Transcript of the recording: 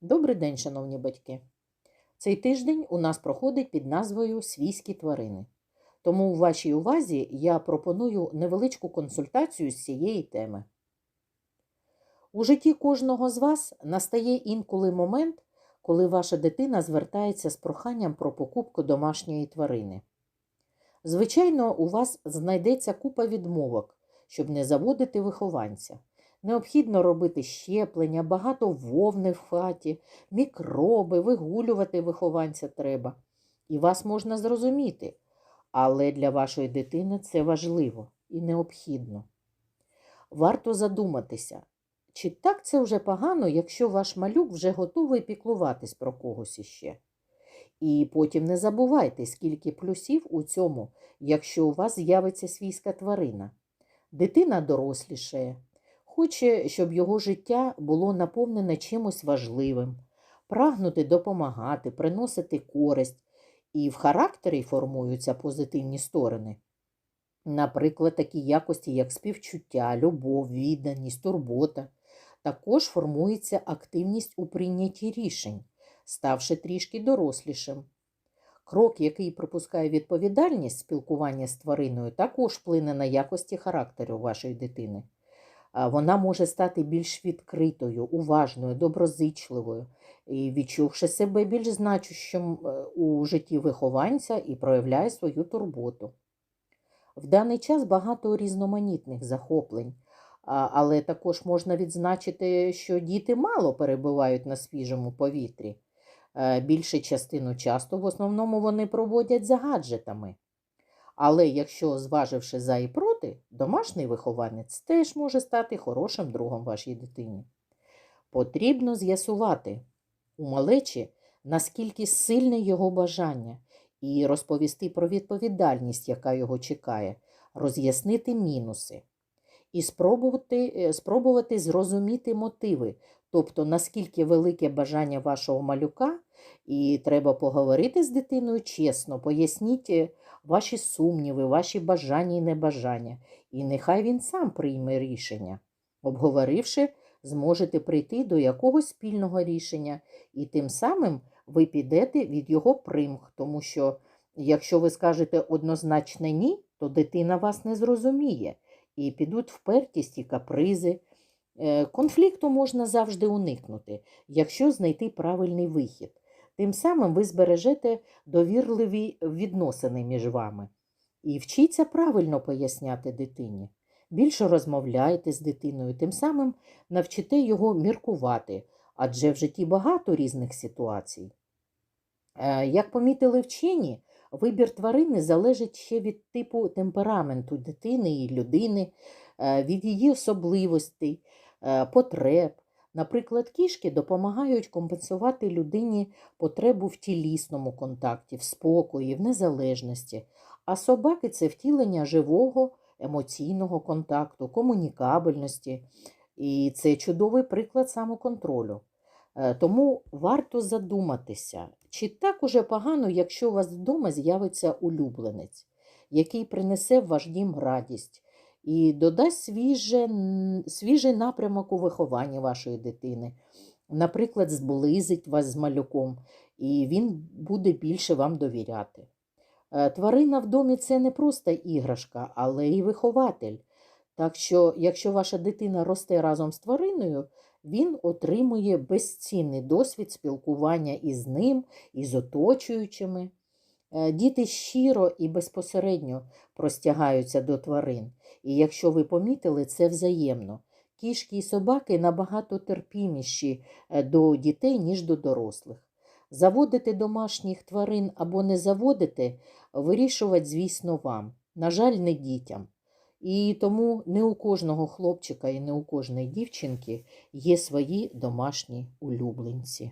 Добрий день, шановні батьки. Цей тиждень у нас проходить під назвою Свійські тварини. Тому у вашій увазі я пропоную невеличку консультацію з цієї теми. У житті кожного з вас настає інколи момент, коли ваша дитина звертається з проханням про покупку домашньої тварини. Звичайно, у вас знайдеться купа відмовок, щоб не заводити вихованця. Необхідно робити щеплення, багато вовни в хаті, мікроби, вигулювати вихованця треба. І вас можна зрозуміти. Але для вашої дитини це важливо і необхідно. Варто задуматися, чи так це вже погано, якщо ваш малюк вже готовий піклуватись про когось іще. І потім не забувайте, скільки плюсів у цьому, якщо у вас з'явиться свійська тварина. Дитина дорослішає, хоче, щоб його життя було наповнене чимось важливим, прагнути допомагати, приносити користь, і в характері формуються позитивні сторони. Наприклад, такі якості, як співчуття, любов, відданість, турбота. Також формується активність у прийнятті рішень, ставши трішки дорослішим. Крок, який пропускає відповідальність спілкування з твариною, також вплине на якості характеру вашої дитини. Вона може стати більш відкритою, уважною, доброзичливою, і відчувши себе більш значущим е, у житті вихованця і проявляє свою турботу. В даний час багато різноманітних захоплень, але також можна відзначити, що діти мало перебувають на свіжому повітрі. Е, більшу частину часу в основному вони проводять за гаджетами. Але якщо, зваживши за і проти, домашній вихованець теж може стати хорошим другом вашій дитині. Потрібно з'ясувати у малечі, наскільки сильне його бажання, і розповісти про відповідальність, яка його чекає, роз'яснити мінуси, і спробувати, е, спробувати зрозуміти мотиви, тобто наскільки велике бажання вашого малюка, і треба поговорити з дитиною чесно, поясніть е, ваші сумніви, ваші бажання і небажання, і нехай він сам прийме рішення. Обговоривши, зможете прийти до якогось спільного рішення, і тим самим ви підете від його примх, тому що, якщо ви скажете однозначне ні, то дитина вас не зрозуміє, і підуть впертість і капризи. Е, конфлікту можна завжди уникнути, якщо знайти правильний вихід. Тим самим ви збережете довірливі відносини між вами. І вчіться правильно поясняти дитині. Більше розмовляйте з дитиною, тим самим навчите його міркувати, адже в житті багато різних ситуацій. Е, як помітили вчені, вибір тварини залежить ще від типу темпераменту дитини і людини, е, від її особливостей, е, потреб. Наприклад, кішки допомагають компенсувати людині потребу в тілісному контакті, в спокої, в незалежності, а собаки це втілення живого емоційного контакту, комунікабельності. І це чудовий приклад самоконтролю. Е, тому варто задуматися, чи так уже погано, якщо у вас вдома з'явиться улюбленець, який принесе в ваш дім радість і додасть свіже, свіжий напрямок у вихованні вашої дитини. Наприклад, зблизить вас з малюком, і він буде більше вам довіряти. Е, тварина в домі це не просто іграшка, але й вихователь. Так що, якщо ваша дитина росте разом з твариною, він отримує безцінний досвід спілкування із ним, і з оточуючими. Е, діти щиро і безпосередньо простягаються до тварин, і якщо ви помітили, це взаємно. Кішки і собаки набагато терпіміші е, до дітей, ніж до дорослих. Заводити домашніх тварин або не заводити, вирішувати, звісно, вам. На жаль, не дітям. І тому не у кожного хлопчика і не у кожної дівчинки є свої домашні улюбленці.